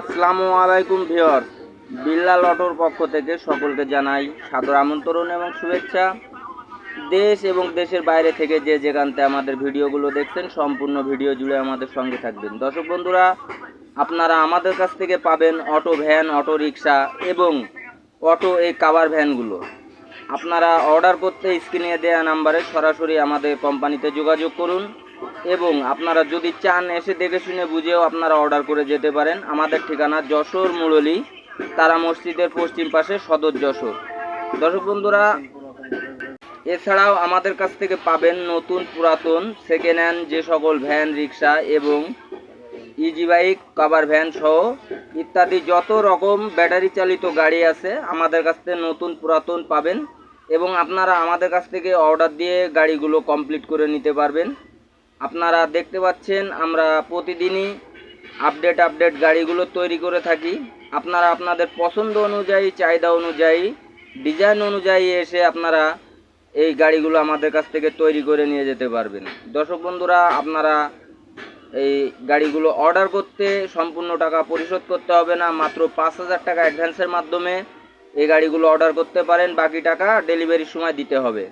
আসসালামু আলাইকুম ভিওর বিল্লাল অটোর পক্ষ থেকে সকলকে জানাই সাদর আমন্ত্রণ এবং শুভেচ্ছা। দেশ এবং দেশের বাইরে থেকে যে যেখানতে আমাদের ভিডিওগুলো দেখছেন, সম্পূর্ণ ভিডিও জুড়ে আমাদের সঙ্গে থাকবেন। দর্শক বন্ধুরা, আপনারা আমাদের কাছ থেকে পাবেন অটো ভ্যান, অটো রিক্সা এবং অটো এই কাভার ভ্যানগুলো আপনারা অর্ডার করতে স্ক্রিনে দেওয়া নাম্বারে সরাসরি আমাদের কোম্পানিতে যোগাযোগ করুন। এবং আপনারা যদি চান এসে দেখে শুনে বুঝেও আপনারা অর্ডার করে যেতে পারেন। আমাদের ঠিকানা যশোর মুরলী, তারা মসজিদের পশ্চিম পাশে সদর যশোর। দর্শক বন্ধুরা, এছাড়াও আমাদের কাছ থেকে পাবেন নতুন পুরাতন সেকেন্ড হ্যান্ড যে সকল ভ্যান রিক্সা এবং ইজি বাইক কাভার ভ্যান সহ ইত্যাদি যত রকম ব্যাটারি চালিত গাড়ি আছে আমাদের কাছ থেকে নতুন পুরাতন পাবেন এবং আপনারা আমাদের কাছ থেকে অর্ডার দিয়ে গাড়িগুলো কমপ্লিট করে নিতে পারবেন। আপনারা দেখতে পাচ্ছেন, আমরা প্রতিদিনই আপডেট আপডেট গাড়িগুলো তৈরি করে থাকি। আপনারা আপনাদের পছন্দ অনুযায়ী, চাহিদা অনুযায়ী ডিজাইন অনুযায়ী এসে আপনারা এই গাড়িগুলো আমাদের কাছ থেকে তৈরি করে নিয়ে যেতে পারবেন। দর্শক বন্ধুরা, আপনারা এই গাড়িগুলো অর্ডার করতে সম্পূর্ণ টাকা পরিশোধ করতে হবে না, মাত্র পাঁচ হাজার টাকা অ্যাডভান্সের মাধ্যমে এই গাড়িগুলো অর্ডার করতে পারেন। বাকি টাকা ডেলিভারির সময় দিতে হবে।